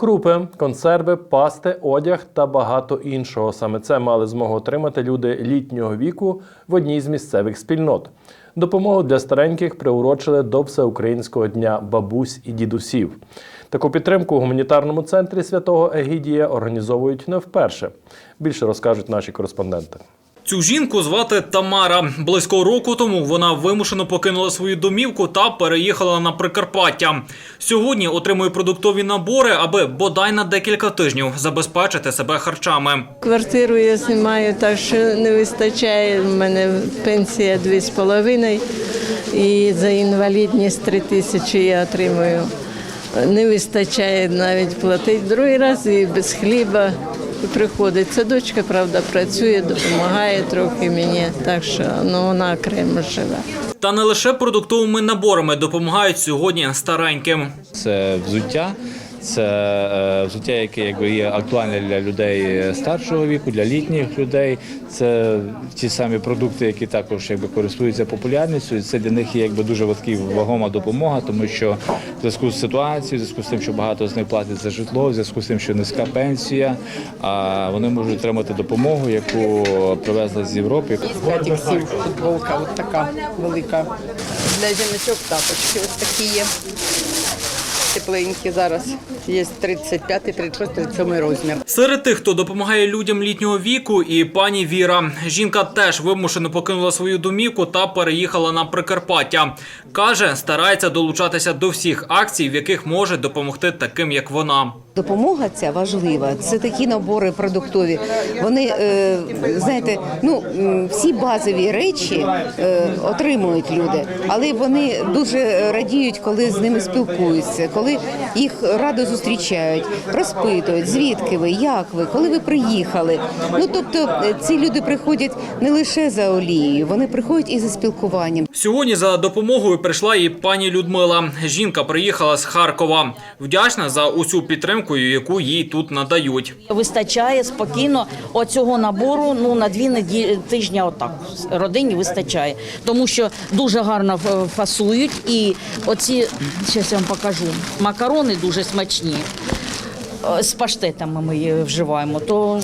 Крупи, консерви, пасти, одяг та багато іншого. Саме це мали змогу отримати люди літнього віку в одній з місцевих спільнот. Допомогу для стареньких приурочили до Всеукраїнського дня бабусь і дідусів. Таку підтримку у гуманітарному центрі святого Егідія організовують не вперше. Більше розкажуть наші кореспонденти. Цю жінку звати Тамара. Близько року тому вона вимушено покинула свою домівку та переїхала на Прикарпаття. Сьогодні отримує продуктові набори, аби бодай на декілька тижнів забезпечити себе харчами. Квартиру я знімаю, так що не вистачає. У мене пенсія 2,5 і за інвалідність 3 тисячі я отримую. Не вистачає навіть платити другий раз і без хліба приходиться. Дочка, правда, працює, допомагає трохи мені, так що ну, вона окремо живе. Та не лише продуктовими наборами допомагають сьогодні стареньким. Це взуття, це е, взуття, яке якби є актуальне для людей старшого віку, для літніх людей. Це ті самі продукти, які також якби користуються популярністю. Це для них є якби дуже важкий вагома допомога, тому що в зв'язку з ситуацією, в зв'язку з тим, що багато з них платять за житло, в зв'язку з тим, що низька пенсія, а вони можуть отримати допомогу, яку привезли з Європи. Футболка, от така велика. Для жіночок тапочки ось такі є. Тепленькі зараз. Є 35, 36, 37 розмір. Серед тих, хто допомагає людям літнього віку, і пані Віра. Жінка теж вимушено покинула свою домівку та переїхала на Прикарпаття. Каже, старається долучатися до всіх акцій, в яких може допомогти таким, як вона. Допомога ця важлива. Це такі набори продуктові. Вони е, знаєте, ну всі базові речі е, отримують люди, але вони дуже радіють, коли з ними спілкуються, коли їх радо зустрічають, розпитують, звідки ви, як ви, коли ви приїхали. Ну тобто е, ці люди приходять не лише за олією, вони приходять і за спілкуванням. Сьогодні за допомогою прийшла і пані Людмила. Жінка приїхала з Харкова. Вдячна за усю підтримку, яку їй тут надають. Вистачає спокійно оцього набору ну на дві неділі тижня. Отак родині вистачає, тому що дуже гарно фасують. І оці зараз я вам покажу. Макарони дуже смачні. Е, З паштетами ми її вживаємо, то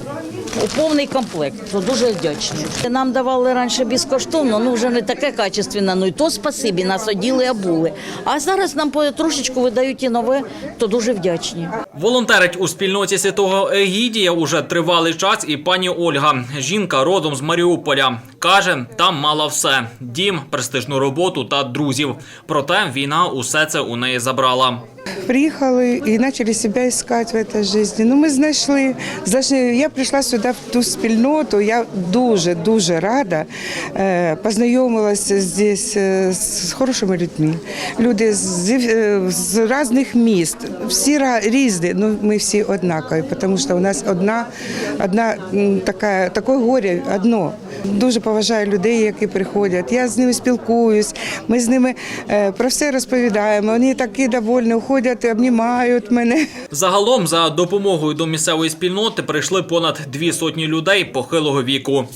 повний комплект, то дуже вдячні. Нам давали раніше безкоштовно, ну вже не таке качественне, ну і то спасибі, нас оділи, обули. А зараз нам трошечку видають і нове, то дуже вдячні. Волонтерить у спільноті святого Егідія уже тривалий час і пані Ольга. Жінка родом з Маріуполя. Каже, там мала все: дім, престижну роботу та друзів. Проте війна усе це у неї забрала. Приїхали і почали себе искать в этой жизни. Ну, ми знайшли. Знайшли. Я прийшла сюди в ту спільноту. Я дуже дуже рада. Е, Познайомилася здесь е, з хорошими людьми. Люди з, е, з різних міст. Всі різні, ну ми всі однакові, тому що у нас одна, одна така, таке горе одно. Дуже поважаю людей, які приходять. Я з ними спілкуюсь. Ми з ними е, про все розповідаємо. Вони такі довольні, уходять, обнімають мене. Загалом за допомогою до місцевої спільноти прийшли понад дві сотні людей похилого віку.